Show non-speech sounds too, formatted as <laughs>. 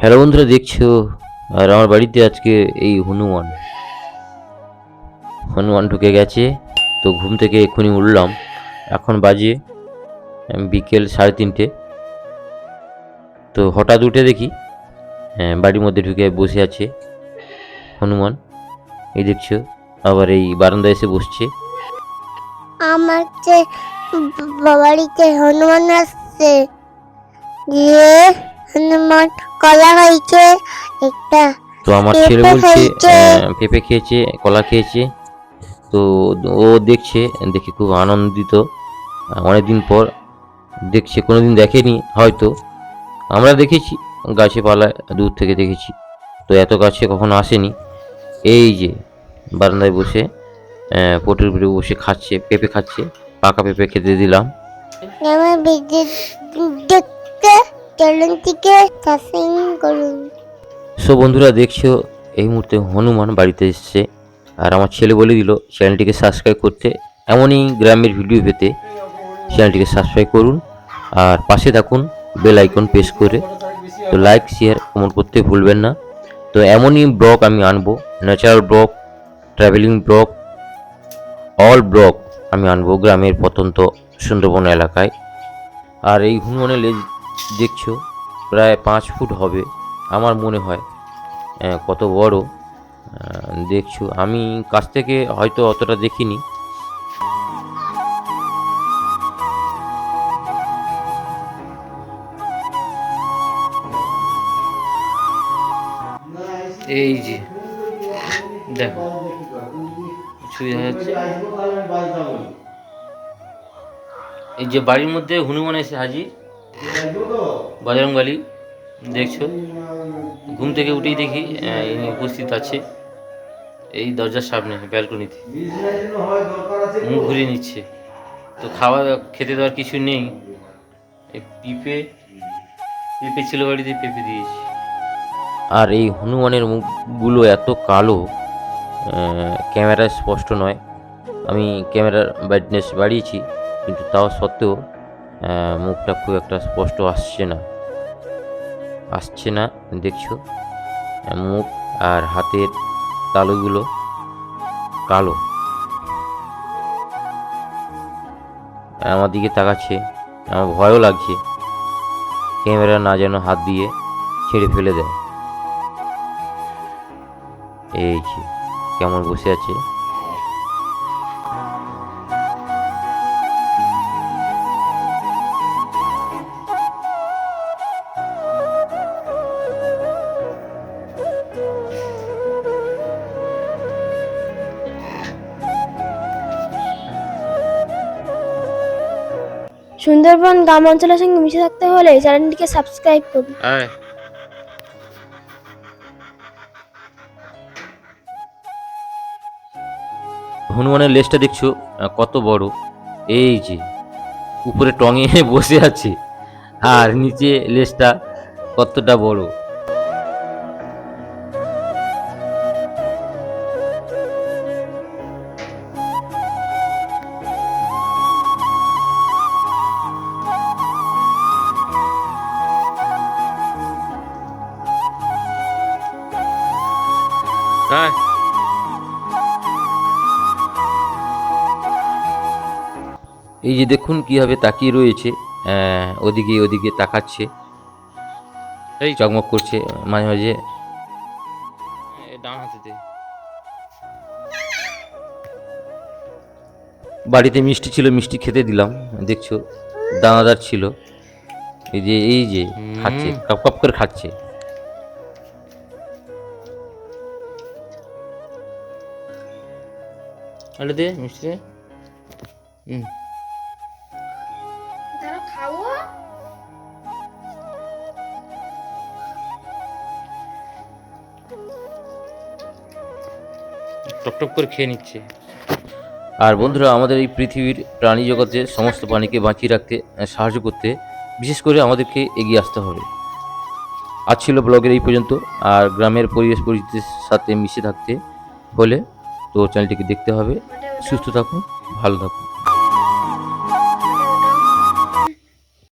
Hello বন্ধুরা দেখছ? আর আমার বাড়িতে আজকে এই হনুমান। হনুমান ঢুকে গেছে তো ঘুম থেকে এক্ষুনি উঠলাম। এখন বাজে বিকেল সাড়ে তিনটে। তো হঠাৎ উঠে দেখি হ্যাঁ, বাড়ির মধ্যে ঢুকে বসে আছে হনুমান। এই দেখছ আবার এই বারান্দায় এসে বসছে। আমার বাড়িতে হনুমান আসছে কলা হয়েছে একটা তো আমার ছেলে বলছে পেঁপে খেয়েছে কলা খেয়েছে। তো ও দেখছে দেখে খুব আনন্দিত। অনেকদিন পর দেখছে কোনোদিন দেখেনি হয়তো। আমরা দেখেছি গাছে পালায় দূর থেকে দেখেছি। তো এত কাছে কখনো আসেনি। এই যে বারান্দায় বসে পটের উপরে বসে খাচ্ছে পেঁপে খাচ্ছে। পাকা পেঁপে খেতে দিলাম। আমার দেখতে চ্যানেল থেকে সাবস্ক্রাইব করুন। সো বন্ধুরা, দেখছ, এই মুহূর্তে হনুমান বাড়িতে এসছে। আর আমার ছেলে বলে দিল চ্যানেলটিকে সাবস্ক্রাইব করতে। এমনই গ্রামের ভিডিও পেতে চ্যানেলটিকে সাবস্ক্রাইব করুন। আর পাশে থাকুন বেল আইকন প্রেস করে। তো লাইক শেয়ার কমেন্ট করতে ভুলবেন না। তো এমনই ব্লগ আমি আনব natural blog travelling blog all blog আমি আনব গ্রামের প্রত্যন্ত সুন্দরবন এলাকায়। আর এই হনুমানের লেজ দেখছ প্রায় পাঁচ ফুট হবে আমার মনে হয়। আহ, কত বড়। দেখছ আমি কাছ থেকে হয়তো অতটা দেখিনি। এই যে দেখা যাচ্ছে। এই যে বাড়ির মধ্যে হনুমান এসে হাজির। বজরংবলী, দেখছ? ঘুম থেকে উঠেই দেখি ইনি উপস্থিত আছে। এই দরজার সামনে, ব্যালকনিতে। মুখ ঘুরিয়ে নিচ্ছে। তো খাওয়া, খেতে দেওয়ার কিছু নেই। পিঁপে, পেঁপে ছিল বাড়িতে, পেঁপে দিয়েছি। আর এই হনুমানের মুখগুলো এত কালো ক্যামেরায় স্পষ্ট নয়। আমি ক্যামেরার ব্রাইটনেস বাড়িয়েছি, কিন্তু তাও সত্ত্বেও মুখটা খুব একটা স্পষ্ট আসছে না। আসছে না, দেখছ? মুখ আর হাতের তালুগুলো কালো। আমার দিকে তাকাচ্ছে, আমার ভয়ও লাগছে। ক্যামেরা না যেন হাত দিয়ে ছেড়ে ফেলে দেয়। এই কেমন বসে আছে। সুন্দরবন গ্রাম অঞ্চলের সঙ্গে মিশে থাকতে হলে চ্যানেলটিকে সাবস্ক্রাইব করুন। হনুমানের লেজটা দেখছ? কত বড়। এই যে উপরে টঙে <laughs> বসে আছে। আর নিচে লেজটা কতটা বড়। হ্যাঁ। এই যে দেখুন কীভাবে তাকিয়ে রয়েছে ওদিকে ওদিকে তাকাচ্ছে এই। চকমক করছে মাঝে মাঝে। ডান হাতেতে। বাড়িতে মিষ্টি ছিল মিষ্টি খেতে দিলাম দেখছ দানাদার ছিল। এই যে এই যে খাচ্ছে কাপ কাপ করে খাচ্ছে। আরে দে মিষ্টি দে। হুম টক টক করে খেয়ে নিচ্ছে। আর বন্ধুরা আমাদের এই পৃথিবীর প্রাণী জগতে সমস্ত প্রাণীকে বাঁচিয়ে রাখতে সাহায্য করতে বিশেষ করে আমাদেরকে এগিয়ে আসতে হবে। আজ ছিল ব্লগের এই পর্যন্ত। আর গ্রামের পরিবেশ পরিস্থিতির সাথে মিশে থাকতে হলে তো চ্যানেলটিকে দেখতে হবে। সুস্থ থাকুন ভালো থাকুন।